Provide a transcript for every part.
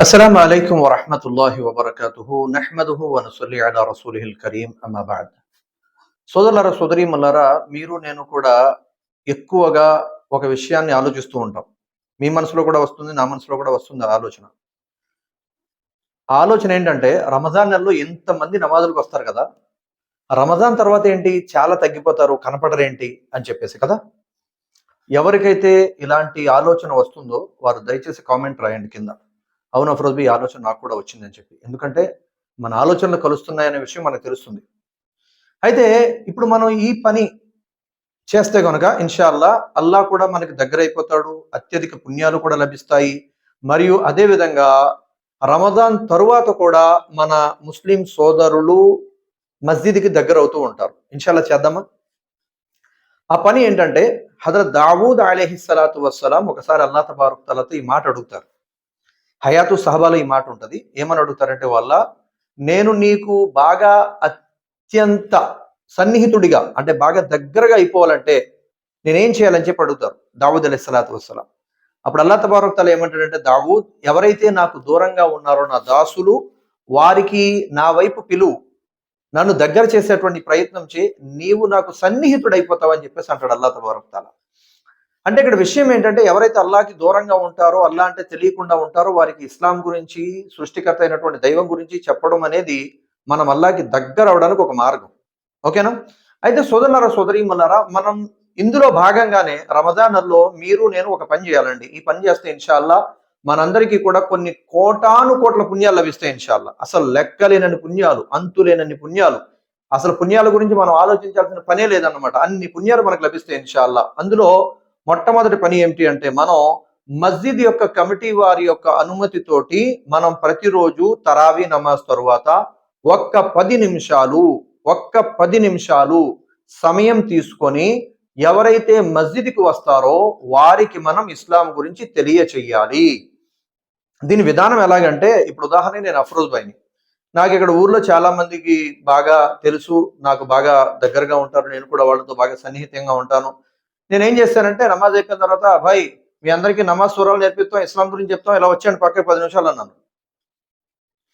అస్సలం అయికం వరహమతుల్లాహి వబర్కతుహు నహ్మదుహు వనసల్లి అలా రసూలిహిల్ కరీం అమ్మాబాద్ సోదరులారా సోదరి మల్లారా మీరు నేను కూడా ఎక్కువగా ఒక విషయాన్ని ఆలోచిస్తూ ఉంటాం. మీ మనసులో కూడా వస్తుంది నా మనసులో కూడా వస్తుంది ఆలోచన. ఆలోచన ఏంటంటే రమజాన్ నెలలో ఎంతమంది నమాజులకు వస్తారు కదా? రమజాన్ తర్వాత ఏంటి? చాలా తగ్గిపోతారు కనపడరేంటి? అని చెప్పేసి కదా? ఎవరికైతే ఇలాంటి ఆలోచన వస్తుందో వారు దయచేసి కామెంట్ రాయండి కింద. అవును అఫ్రోజ్ ఈ ఆలోచన నాకు కూడా వచ్చిందని చెప్పి. ఎందుకంటే మన ఆలోచనలు కలుస్తున్నాయనే విషయం మనకు తెలుస్తుంది. అయితే ఇప్పుడు మనం ఈ పని చేస్తే కనుక ఇన్షాల్లా అల్లా కూడా మనకి దగ్గర అయిపోతాడు అత్యధిక పుణ్యాలు కూడా లభిస్తాయి. మరియు అదే విధంగా రమదాన్ తరువాత కూడా మన ముస్లిం సోదరులు మస్జిద్కి దగ్గర అవుతూ ఉంటారు. ఇన్షాల్లా చేద్దామా? ఆ పని ఏంటంటే హజరత్ దావూద్ అలీహి సలాతు వస్సలాం ఒకసారి అల్లా తబారుక్ తలతో ఈ మాట అడుగుతారు. హయాతు సహబాలో ఈ మాట ఉంటుంది. ఏమని అడుగుతారంటే వాళ్ళ నేను నీకు బాగా అత్యంత సన్నిహితుడిగా అంటే బాగా దగ్గరగా అయిపోవాలంటే నేనేం చేయాలని చెప్పి అడుగుతారు. దావూద్ అలీ సలాత్ వసలాం అప్పుడు అల్లా తబారక్ తల ఏమంటాడంటే దావూద్ ఎవరైతే నాకు దూరంగా ఉన్నారో నా దాసులు వారికి నా వైపు పిలువు నన్ను దగ్గర చేసేటువంటి ప్రయత్నం చే నీవు నాకు సన్నిహితుడు అయిపోతావని చెప్పేసి అంటాడు అల్లా తబారక్ అంటే ఇక్కడ విషయం ఏంటంటే ఎవరైతే అల్లాకి దూరంగా ఉంటారో అల్లా అంటే తెలియకుండా ఉంటారో వారికి ఇస్లాం గురించి సృష్టికర్త అయినటువంటి దైవం గురించి చెప్పడం అనేది మనం అల్లాకి దగ్గర అవడానికి ఒక మార్గం. ఓకేనా? అయితే సోదరులారా సోదరి మనం ఇందులో భాగంగానే రమజాన్లో మీరు నేను ఒక పని చేయాలండి. ఈ పని చేస్తే ఇన్షాల్లా మనందరికీ కూడా కొన్ని కోటాను కోట్ల పుణ్యాలు లభిస్తాయి ఇన్షాల్లా. అసలు లెక్కలేనని పుణ్యాలు అంతులేనన్ని పుణ్యాలు. అసలు పుణ్యాల గురించి మనం ఆలోచించాల్సిన పనే లేదన్నమాట. అన్ని పుణ్యాలు మనకు లభిస్తాయి ఇన్షాల్లా. అందులో మొట్టమొదటి పని ఏమిటి అంటే మనం మస్జిద్ యొక్క కమిటీ వారి యొక్క అనుమతితోటి మనం ప్రతిరోజు తరావీ నమాజ్ తరువాత ఒక్క పది నిమిషాలు ఒక్క పది నిమిషాలు సమయం తీసుకొని ఎవరైతే మస్జిద్కి వస్తారో వారికి మనం ఇస్లాం గురించి తెలియచేయాలి. దీని విధానం ఎలాగంటే ఇప్పుడు ఉదాహరణ నేను అఫ్రోజ్ బైని నాకు ఇక్కడ ఊర్లో చాలా మందికి బాగా తెలుసు నాకు బాగా దగ్గరగా ఉంటారు నేను కూడా వాళ్ళతో బాగా సన్నిహితంగా ఉంటాను. నేను ఏం చేశానంటే నమాజ్ అయిపోయిన తర్వాత భాయ్ మీ అందరికీ నమాజ్ సూరాలు నేర్పిస్తాం ఇస్లాం గురించి చెప్తాం ఇలా వచ్చాను పక్కకి పది నిమిషాలు అన్నాను.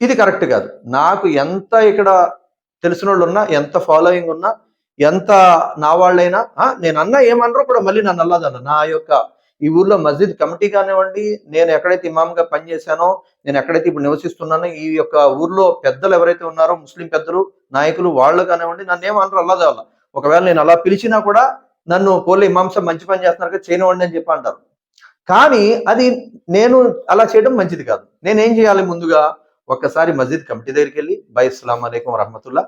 ఇది కరెక్ట్ కాదు. నాకు ఎంత ఇక్కడ తెలిసిన వాళ్ళు ఉన్నా ఎంత ఫాలోయింగ్ ఉన్నా ఎంత నా వాళ్ళైనా నేను అన్నా ఏమన్నారో కూడా మళ్ళీ నన్ను అల్లదన్న నా యొక్క ఈ ఊర్లో మస్జిద్ కమిటీ కానివ్వండి నేను ఎక్కడైతే ఇమామ్గా పనిచేశానో నేను ఎక్కడైతే ఇప్పుడు నివసిస్తున్నానో ఈ యొక్క ఊర్లో పెద్దలు ఎవరైతే ఉన్నారో ముస్లిం పెద్దలు నాయకులు వాళ్ళు కానివ్వండి నన్ను ఏమన్నారు అల్లదా ఒకవేళ నేను అలా పిలిచినా కూడా నన్ను పోలే మాంసం మంచి పని చేస్తున్నారు చేయనివ్వండి అని చెప్పి అంటారు. కానీ అది నేను అలా చేయడం మంచిది కాదు. నేనేం చేయాలి ముందుగా ఒక్కసారి మస్జిద్ కమిటీ దగ్గరికి వెళ్ళి బై ఇస్లాం అలైకం రహమతుల్లా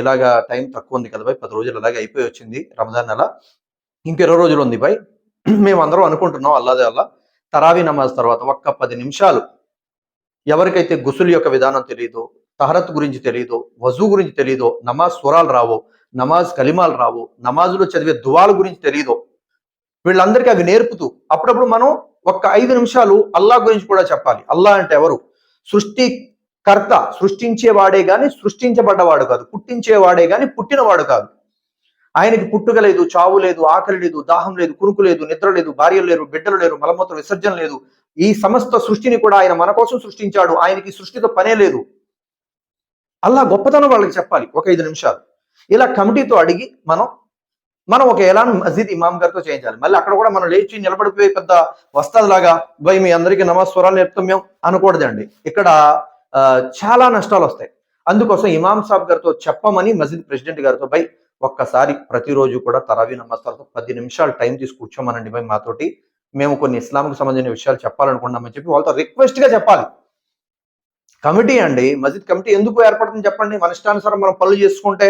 ఇలాగా టైం తక్కువ ఉంది కదా బై పది రోజులు అలాగే అయిపోయి వచ్చింది రమజాన్ నెల. ఇంక ఇరవై రోజులు ఉంది బై. మేమందరం అనుకుంటున్నాం అల్లాదే అల్లా తరావీ నమాజ్ తర్వాత ఒక్క పది నిమిషాలు ఎవరికైతే గుసులు యొక్క విధానం తెలియదో తహరత్ గురించి తెలియదో వజూ గురించి తెలియదో నమాజ్ స్వరాలు రావో నమాజ్ కలిమాలు రావో నమాజులో చదివే దువాల గురించి తెలియదో వీళ్ళందరికీ అవి నేర్పుతూ అప్పుడప్పుడు మనం ఒక్క ఐదు నిమిషాలు అల్లా గురించి కూడా చెప్పాలి. అల్లా అంటే ఎవరు? సృష్టి కర్త సృష్టించేవాడే గాని సృష్టించబడ్డవాడు కాదు. పుట్టించేవాడే గాని పుట్టినవాడు కాదు. ఆయనకి పుట్టుక లేదు చావు లేదు ఆకలి లేదు దాహం లేదు కురుకు లేదు నిద్ర లేదు భార్యలు లేరు బిడ్డలు లేరు మలమూత్ర విసర్జన లేదు. ఈ సమస్త సృష్టిని కూడా ఆయన మన కోసం సృష్టించాడు. ఆయనకి సృష్టితో పనే లేదు. అల్లా గొప్పతనం వాళ్ళకి చెప్పాలి ఒక ఐదు నిమిషాలు. ఇలా కమిటీతో అడిగి మనం మనం ఒక ఎలాన్ మస్జిద్ ఇమాం గారితో చేయించాలి. మళ్ళీ అక్కడ కూడా మనం లేచి నిలబడిపోయి పెద్ద వస్తాదిలాగా భయ మీ అందరికీ నమస్వరాలు నేర్పుతాం మేము అనకూడదండి. ఇక్కడ చాలా నష్టాలు వస్తాయి. అందుకోసం ఇమాం సాబ్ గారితో చెప్పమని మస్జిద్ ప్రెసిడెంట్ గారితో బై ఒక్కసారి ప్రతిరోజు కూడా తరావీ నమస్కారంతో పది నిమిషాలు టైం తీసి కూర్చోమనండి భయ్ మాతోటి. మేము కొన్ని ఇస్లాంకి సంబంధించిన విషయాలు చెప్పాలనుకున్నామని చెప్పి వాళ్ళతో రిక్వెస్ట్గా చెప్పాలి. కమిటీ అండి మస్జిద్ కమిటీ ఎందుకు ఏర్పడుతుంది చెప్పండి. మన ఇష్టానుసారం మనం పనులు చేసుకుంటే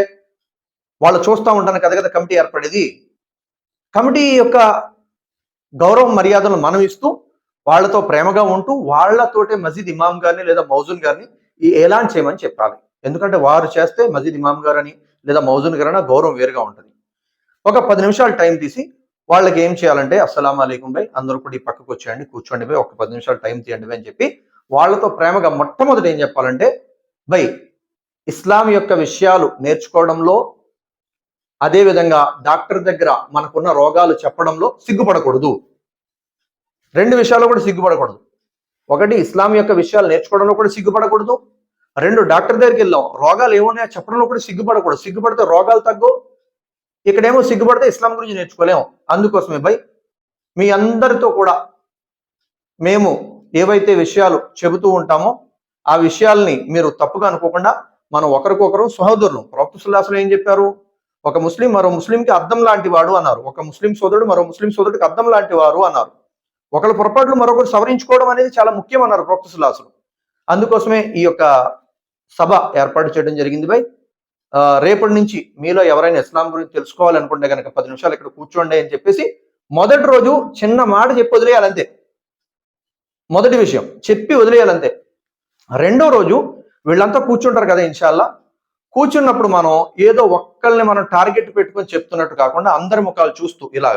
వాళ్ళు చూస్తూ ఉంటాను కదా కదా కమిటీ ఏర్పడేది. కమిటీ యొక్క గౌరవ మర్యాదలు మనం ఇస్తూ వాళ్ళతో ప్రేమగా ఉంటూ వాళ్ళతోటే మజీద్ ఇమాం గారిని లేదా మౌజున్ గారిని ఈ ఏలాన్ చేయమని చెప్పాలి. ఎందుకంటే వారు చేస్తే మజీద్ ఇమాం గారని లేదా మౌజున్ గారని గౌరవం వేరుగా ఉంటుంది. ఒక పది నిమిషాలు టైం తీసి వాళ్ళకి ఏం చేయాలంటే అస్సలం అయికం బై అందరూ కూడా ఈ పక్కకు వచ్చేయండి కూర్చోండి బై ఒక పది నిమిషాలు టైం తీయండి అని చెప్పి వాళ్ళతో ప్రేమగా మొట్టమొదటి ఏం చెప్పాలంటే బై ఇస్లాం యొక్క విషయాలు నేర్చుకోవడంలో అదేవిధంగా డాక్టర్ దగ్గర మనకున్న రోగాలు చెప్పడంలో సిగ్గుపడకూడదు. రెండు విషయాల్లో కూడా సిగ్గుపడకూడదు. ఒకటి ఇస్లాం యొక్క విషయాలు నేర్చుకోవడంలో కూడా సిగ్గుపడకూడదు. రెండు డాక్టర్ దగ్గరికి వెళ్ళాం రోగాలు ఏమున్నాయో చెప్పడంలో కూడా సిగ్గుపడకూడదు. సిగ్గుపడితే రోగాలు తగ్గు ఇక్కడేమో సిగ్గుపడితే ఇస్లాం గురించి నేర్చుకోలేము అందుకోసమే బై మీ అందరితో కూడా మేము ఏవైతే విషయాలు చెబుతూ ఉంటామో ఆ విషయాల్ని మీరు తప్పుగా అనుకోకుండా మనం ఒకరికొకరు సహోదరులు ప్రవక్త సుల్లాసులు ఏం చెప్పారు? ఒక ముస్లిం మరో ముస్లింకి అద్దం లాంటి వాడు అన్నారు. ఒక ముస్లిం సోదరుడు మరో ముస్లిం సోదరుడికి అద్దం లాంటి వారు అన్నారు. ఒకరి పొరపాట్లు మరొకరు సవరించుకోవడం అనేది చాలా ముఖ్యం అన్నారు ప్రవక్త సుల్లాసులు అందుకోసమే ఈ యొక్క సభ ఏర్పాటు చేయడం జరిగింది బై ఆ, రేపటి నుంచి మీలో ఎవరైనా ఇస్లాం గురించి తెలుసుకోవాలనుకుంటే కనుక పది నిమిషాలు ఇక్కడ కూర్చోండి అని చెప్పేసి మొదటి రోజు చిన్న మాట చెప్పి వదిలేయాలంతే మొదటి విషయం చెప్పి వదిలేయాలంతే. రెండో రోజు వీళ్ళంతా కూర్చుంటారు కదా ఇన్షాల్లా. కూర్చున్నప్పుడు మనం ఏదో ఒక్కళ్ళని మనం టార్గెట్ పెట్టుకొని చెప్తున్నట్టు కాకుండా అందరి ముఖాలు చూస్తూ ఇలా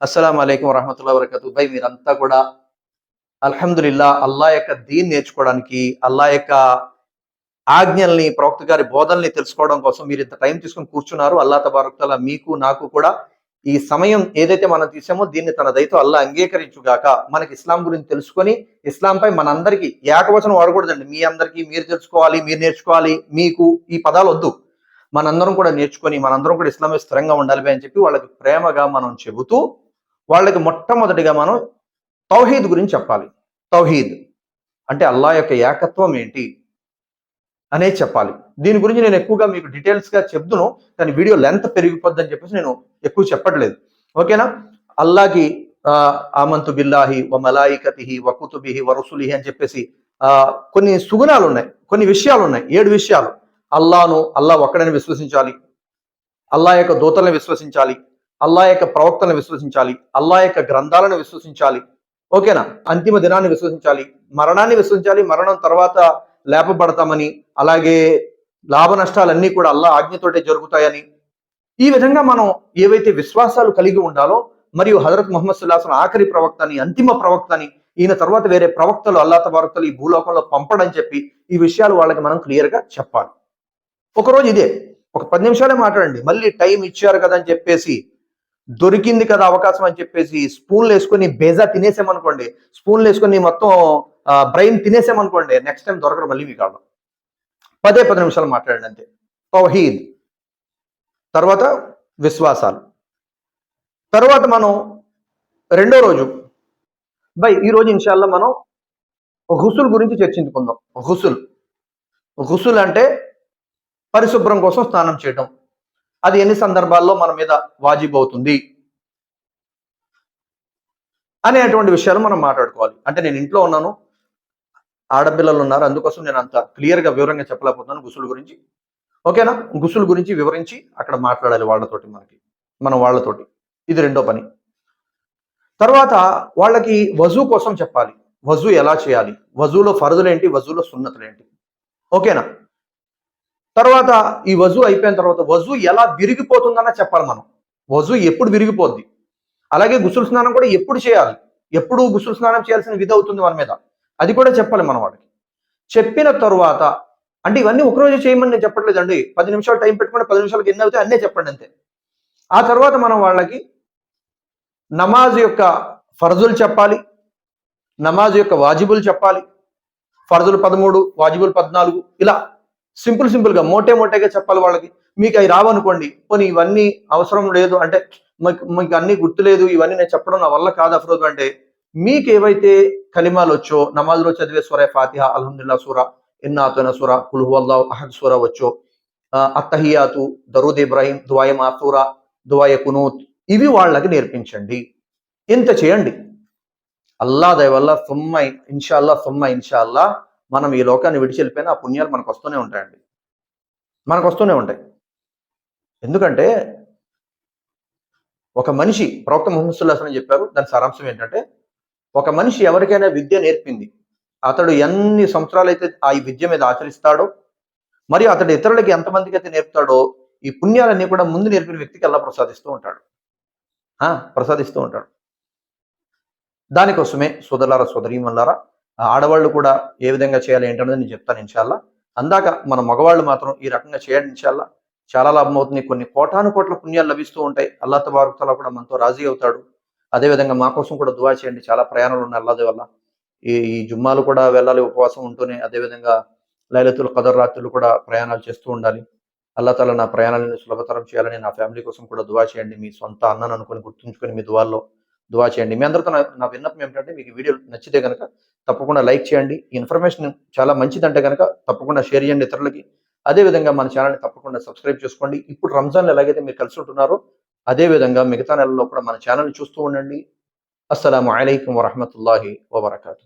అస్సలం అలైకం వరహమతుల్లా వరకతు బై మీరంతా కూడా అల్హమ్దుల్లా అల్లా యొక్క దీన్ నేర్చుకోవడానికి అల్లా యొక్క ఆజ్ఞల్ని ప్రవక్త గారి బోధల్ని తెలుసుకోవడం కోసం మీరు ఇంత టైం తీసుకొని కూర్చున్నారు. అల్లా తబారక్తల మీకు నాకు కూడా ఈ సమయం ఏదైతే మనం తీసామో దీన్ని తన దయతో అల్లా అంగీకరించుగాక మనకి ఇస్లాం గురించి తెలుసుకొని ఇస్లాంపై మనందరికీ ఏకవచనం వాడకూడదండి. మీ అందరికీ మీరు తెలుసుకోవాలి మీరు నేర్చుకోవాలి మీకు ఈ పదాలు వద్దు. మనందరం కూడా నేర్చుకొని మనందరం కూడా ఇస్లామే స్థిరంగా ఉండాలి అని చెప్పి వాళ్ళకి ప్రేమగా మనం చెబుతూ వాళ్ళకి మొట్టమొదటిగా మనం తౌహీద్ గురించి చెప్పాలి. తౌహీద్ అంటే అల్లా యొక్క ఏకత్వం ఏంటి? అనే చెప్పాలి. దీని గురించి నేను ఎక్కువగా మీకు డీటెయిల్స్గా చెప్తును కానీ వీడియో లెంత్ పెరిగిపోద్ది అని చెప్పేసి నేను ఎక్కువ చెప్పట్లేదు. ఓకేనా? అల్లాకి ఆ, ఆమంతు బిల్లాహి వ మలాయికతిహి వ కుతుబిహి వ అని చెప్పేసి కొన్ని సుగుణాలు ఉన్నాయి కొన్ని విషయాలు ఉన్నాయి ఏడు విషయాలు. అల్లాను అల్లా ఒక్కడని విశ్వసించాలి. అల్లా యొక్క దూతలను విశ్వసించాలి. అల్లా యొక్క ప్రవక్తలను విశ్వసించాలి. అల్లా యొక్క గ్రంథాలను విశ్వసించాలి. ఓకేనా? అంతిమ దినాన్ని విశ్వసించాలి. మరణాన్ని విశ్వసించాలి. మరణం తర్వాత లేపబడతామని అలాగే లాభ నష్టాలన్నీ కూడా అల్లా ఆజ్ఞతోటే జరుగుతాయని. ఈ విధంగా మనం ఏవైతే విశ్వాసాలు కలిగి ఉండాలో మరియు హజరత్ ముహమ్మద్ సుల్లాహం ఆఖరి ప్రవక్తని అంతిమ ప్రవక్తని ఈయన తర్వాత వేరే ప్రవక్తలు అల్లా తబారక్తలు ఈ భూలోకంలో పంపడని చెప్పి ఈ విషయాలు వాళ్ళకి మనం క్లియర్గా చెప్పాలి. ఒకరోజు ఇదే ఒక పది నిమిషాలే మాట్లాడండి మళ్ళీ టైం ఇచ్చారు కదా అని చెప్పేసి దొరికింది కదా అవకాశం అని చెప్పేసి స్పూన్లు వేసుకొని బేజా తినేసామనుకోండి స్పూన్లు వేసుకొని మొత్తం బ్రెయిన్ తినేసామనుకోండి నెక్స్ట్ టైం దొరకడం మళ్ళీ మీకు కావడం పదే పది నిమిషాలు మాట్లాడండి అంతే. తౌహీద్. తర్వాత విశ్వాసాలు. తర్వాత మనం రెండో రోజు. బై ఈ రోజు మనం హుసుల్ గురించి చర్చించుకుందాం. హుసుల్ హుసుల్ అంటే పరిశుభ్రం కోసం స్నానం చేయటం. అది ఎన్ని సందర్భాల్లో మన మీద వాజిబ్ అవుతుంది? అనేటువంటి విషయాలు మనం మాట్లాడుకోవాలి. అంటే నేను ఇంట్లో ఉన్నాను ఆడపిల్లలు ఉన్నారు. అందుకోసం నేను అంత క్లియర్గా వివరంగా చెప్పలేకపోతున్నాను గుసుల గురించి. ఓకేనా గుసుల గురించి వివరించి అక్కడ మాట్లాడాలి వాళ్ళతోటి మనకి. మనం వాళ్ళతోటి. ఇది రెండో పని. తర్వాత వాళ్ళకి వజూ కోసం చెప్పాలి. వజూ ఎలా చేయాలి? వజూలో ఫరదులేంటి వజూలో సున్నతులేంటి? ఓకేనా తర్వాత ఈ వజూ అయిపోయిన తర్వాత వజూ ఎలా విరిగిపోతుందన్న చెప్పాలి మనం. వజూ ఎప్పుడు విరిగిపోద్ది? అలాగే గుసులు స్నానం కూడా ఎప్పుడు చేయాలి? ఎప్పుడు గుసులు స్నానం చేయాల్సిన విధి అవుతుంది మన మీద. అది కూడా చెప్పాలి మనం వాళ్ళకి చెప్పిన తరువాత అంటే ఇవన్నీ ఒకరోజు చేయమని నేను చెప్పట్లేదండి. పది నిమిషాలు టైం పెట్టుకుంటే పది నిమిషాలకి ఎన్ని అవుతాయి అన్నీ చెప్పండి అంతే. ఆ తర్వాత మనం వాళ్ళకి నమాజ్ యొక్క ఫర్జులు చెప్పాలి నమాజ్ యొక్క వాజిబులు చెప్పాలి ఫర్జులు పదమూడు వాజిబులు పద్నాలుగు ఇలా సింపుల్ సింపుల్గా మోటే మోటేగా చెప్పాలి వాళ్ళకి. మీకు అవి రావనుకోండి పోనీ ఇవన్నీ అవసరం లేదు అంటే మీకు మీకు అన్ని గుర్తులేదు ఇవన్నీ నేను చెప్పడం నా వల్ల కాదు అఫరోజు అంటే మీకు ఏవైతే కలిమాలు వచ్చో నమాజ్లో చదివే సూర ఫాతిహా అల్హమ్దుల్లా సూర ఇన్నాతున సూర కుల్హువల్లా అహద్ సూర వచ్చో అత్తహియాతు దరూద్ ఇబ్రాహీం దువాయ మాసూర దువాయ కునూత్ ఇవి వాళ్ళకి నేర్పించండి. ఇంత చేయండి. అల్లా దయవల్ల సుమ్మ ఇన్షాల్లా సుమ్మ ఇన్షాల్లా మనం ఈ లోకాన్ని విడిచి వెళ్ళిపోయినా ఆ పుణ్యాలు మనకు వస్తూనే ఉంటాయండి. మనకు వస్తూనే ఉంటాయి. ఎందుకంటే ఒక మనిషి ప్రవక్త ముహమ్మద్ సుల్లాహ్ అని చెప్పారు దాని సారాంశం ఏంటంటే ఒక మనిషి ఎవరికైనా విద్య నేర్పింది అతడు ఎన్ని సంవత్సరాలు అయితే ఆ విద్య మీద ఆచరిస్తాడో మరియు అతడు ఇతరులకి ఎంతమందికి అయితే నేర్పుతాడో ఈ పుణ్యాలన్నీ కూడా ముందు నేర్పిన వ్యక్తికి అలా ప్రసాదిస్తూ ఉంటాడు. ఆ, ప్రసాదిస్తూ ఉంటాడు. దానికోసమే సోదరులారా సోదరీమల్లారా మల్లారా ఆడవాళ్ళు కూడా ఏ విధంగా చేయాలి ఏంటన్నది నేను చెప్తాను ఇన్షాల్లా. అందాక మన మగవాళ్ళు మాత్రం ఈ రకంగా చేయండి ఇన్షాల్లా. చాలా లాభం అవుతుంది కొన్ని కోటాను కోట్ల పుణ్యాలు లభిస్తూ ఉంటాయి. అల్లా తబారుతలా కూడా మనతో రాజీ అవుతాడు. అదేవిధంగా మా కోసం కూడా దువా చేయండి. చాలా ప్రయాణాలు ఉన్నాయి అల్లాది వల్ల ఈ ఈ జుమ్మాలు కూడా వెళ్ళాలి ఉపవాసం ఉంటూనే అదేవిధంగా లైలతులు కదర్ రాత్రులు కూడా ప్రయాణాలు చేస్తూ ఉండాలి. అల్లా తాలా నా ప్రయాణాలను సులభతరం చేయాలని నా ఫ్యామిలీ కోసం కూడా దువా చేయండి. మీ సొంత అన్నను అనుకుని గుర్తుంచుకొని మీ దువాల్లో దువా చేయండి. మీ అందరితో నా విన్నపం ఏమిటంటే మీకు వీడియో నచ్చితే కనుక తప్పకుండా లైక్ చేయండి. ఈ ఇన్ఫర్మేషన్ చాలా మంచిదంటే కనుక తప్పకుండా షేర్ చేయండి ఇతరులకి. అదేవిధంగా మన ఛానల్ని తప్పకుండా సబ్స్క్రైబ్ చేసుకోండి. ఇప్పుడు రంజాన్ ఎలాగైతే మీరు కలిసి ఉంటున్నారో అదేవిధంగా మిగతా నెలల్లో కూడా మన ఛానల్ చూస్తూ ఉండండి. అస్సలం అయికం వరహమతుల్లాహి వబర్కాతు